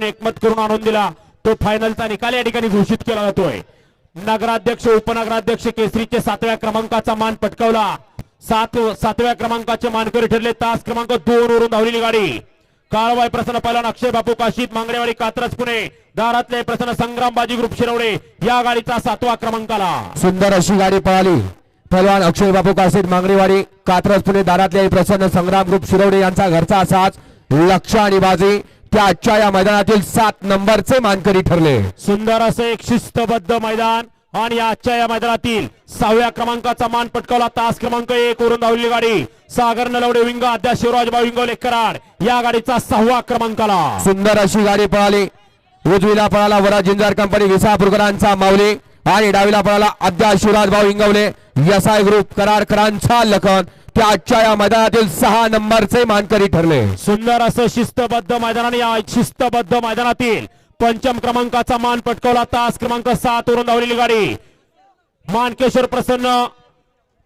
टीमने एकमत करून आणून दिला. तो फायनलचा निकाल या ठिकाणी घोषित केला जातोय. नगराध्यक्ष उपनगराध्यक्ष केसरीचे सातव्या क्रमांकाचा मान पटकावला. सात सातव्या क्रमांकाचे मानकरी ठरले. तास क्रमांक दोन वरून धावलेली गाडी. काळवाय प्रसन्न पहिला. अक्षय बापू काशीत मांगडेवाडी कात्रज पुणे. दारातले प्रसन्न संग्राम बाजी ग्रुप शिरवडे. या गाडीचा सातवा क्रमांकाला सुंदर अशी गाडी पळाली. पहलवान अक्षय बापू काशीत मांगडेवाडी कात्रज पुणे. दारातले प्रसन्न संग्राम ग्रुप शिरवडे यांचा घरचा असाच लक्ष आणि बाजी. त्या आजच्या या मैदानातील सात नंबरचे मानकरी ठरले. सुंदर असं एक शिस्तबद्ध मैदान आणि आजच्या या मैदानातील सहाव्या क्रमांकाचा मान पटकावला. तास क्रमांक एक वरून धावलेली गाडी. सागर नलवडे विंग अद्या शिवराज विंगवले कराड या गाडीचा सहावा क्रमांकाला. सुंदर अशी गाडी पळाली. उजवीला पळाला वरा जिंजार कंपनी विसापूरकरांचा माऊली. आणि डावीला पळाला अद्या शिवराज भाऊ इंगवले. यसाय ग्रुप कराडकरांचा लखन. त्या आजच्या या मैदानातील सहा नंबरचे मानकरी ठरले. सुंदर असं शिस्तबद्ध मैदानाने या शिस्तबद्ध मैदानातील पंचम क्रमांकाचा मान पटकावला. तास क्रमांक सात वरून धावलेली गाडी. मानकेश्वर प्रसन्न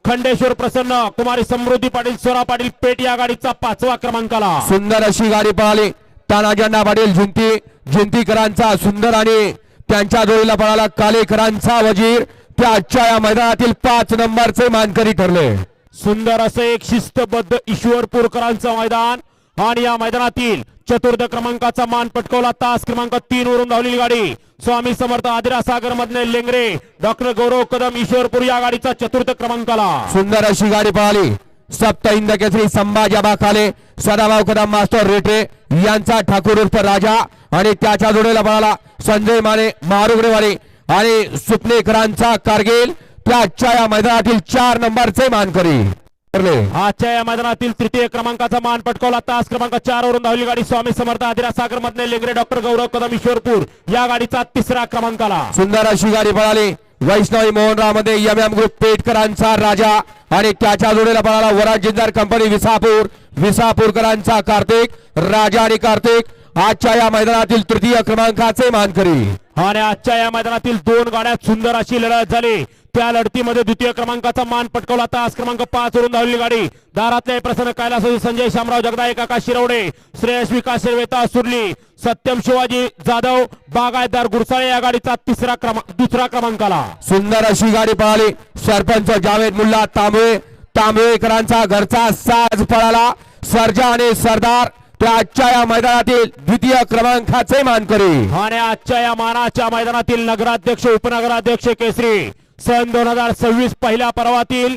खंडेश्वर प्रसन्न कुमारी समृद्धी पाटील स्वरा पाटील पेट या गाडीचा पाचवा क्रमांकाला. सुंदर अशी गाडी पळाली. तानाजण्णा पाटील झुंती झुंतीकरांचा सुंदर आणि त्यांच्या जोडीला पळाला कालेकरांचा वजीर. त्या आजच्या या मैदानातील पाच नंबरचे मानकरी ठरले. सुंदर असे एक शिस्तबद्ध ईश्वरपूरकरांचं मैदान. आणि या मैदानातील चतुर्थ क्रमांकाचा मान पटकवला तास क्रमांक तीन वरून धावलेली गाडी. स्वामी समर्थ आदिरा सागर मधले लेंगरे डॉक्टर गौरव कदम ईश्वरपूर या गाडीचा चतुर्थ क्रमांकाला. सुंदर अशी गाडी पळाली. सप्त केसरी संभाजी बाखाले सदाभाऊ कदम मास्टर रेटे यांचा ठाकूर उर्फ राजा आणि त्याच्या जोडीला पळाला संजय माने मारुगडेवाडी आणि सुपनेकरांचा कारगिल. त्या आजच्या या मैदानातील चार नंबरचे मानकरी. आजच्या या मैदानातील तृतीय क्रमांकाचा मान पटकावला तास क्रमांक चार वरून धावली गाडी स्वामी समर्थ आदिरा सागर मधले लेंगरे डॉक्टर गौरव कदम ईश्वरपूर. या गाडीचा तिसरा क्रमांकाला. सुंदर अशी गाडी पळाली. वैष्णवी मोहनरावमध्ये एम एम ग्रुप पेटकरांचा राजा आणि त्याच्या जोडीला पळाला वराज जिंदार कंपनी विसापूर. विसापूरकरांचा कार्तिक राजा आणि कार्तिक. आजच्या या मैदानातील तृतीय क्रमांकाचे मानकरी. आणि आजच्या या मैदानातील दोन गाड्यात सुंदर अशी लढत झाली. त्या लढतीमध्ये द्वितीय क्रमांकाचा मान पटकावला. तास क्रमांक पाच वरून धावलेली गाडी. दारातले प्रसन्न कैलासवासी संजय शामराव जगदाळे काका शिरवडे श्रेयस विकास शिरवेता सुरली सत्यम शिवाजी जाधव बागायतदार गुरसाळे या गाडीचा तिसरा क्रमांक दुसरा क्रमांकाला. सुंदर अशी गाडी पळाली. सरपंच जावेद मुल्ला तांबळे तांबळेकरांचा घरचा साज पळाला. सर्जा आणि सरदार त्या आजच्या या मैदानातील द्वितीय क्रमांकाचे मानकरी. आणि आजच्या या मानाच्या मैदानातील नगराध्यक्ष उपनगराध्यक्ष केसरी सन दोन हजार सव्वीस पहिल्या पर्वातील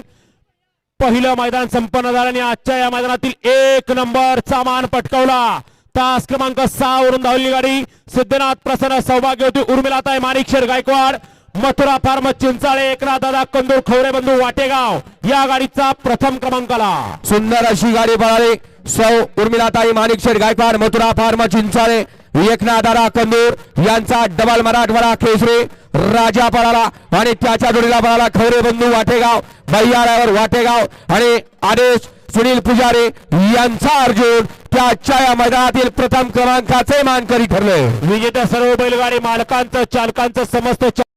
पहिलं मैदान संपन्न झालं आणि आजच्या या मैदानातील एक नंबरचा मान पटकावला. तास क्रमांक सहा वरून धावली गाडी. सिद्धनाथ प्रसन्न सौभाग्यवती उर्मिलाताई माणिकशेर गायकवाड मथुरा फार्म चिंचाळे एकनाथ दादा कंदूर खवरे बंधू वाटेगाव या गाडीचा प्रथम क्रमांक आला सुंदर अशी गाडी पळाली. सौ उर्मिलाताई माणिकशेर गायकवाड मथुरा फार्म चिंचाळे एकनाथारा कंदूर यांचा डबल मराठवाडा केसरी राजा पळाला आणि त्याच्या जोडीला पळाला खैरे बंधू वाटेगाव भैयाळ्यावर वाटेगाव आणि आदेश सुनील पुजारी यांचा अर्जुन त्याच्या या मैदानातील प्रथम क्रमांकाचे मानकरी ठरले. विजेत्या सर्व बैलगाडी मालकांचं चालकांचं समस्त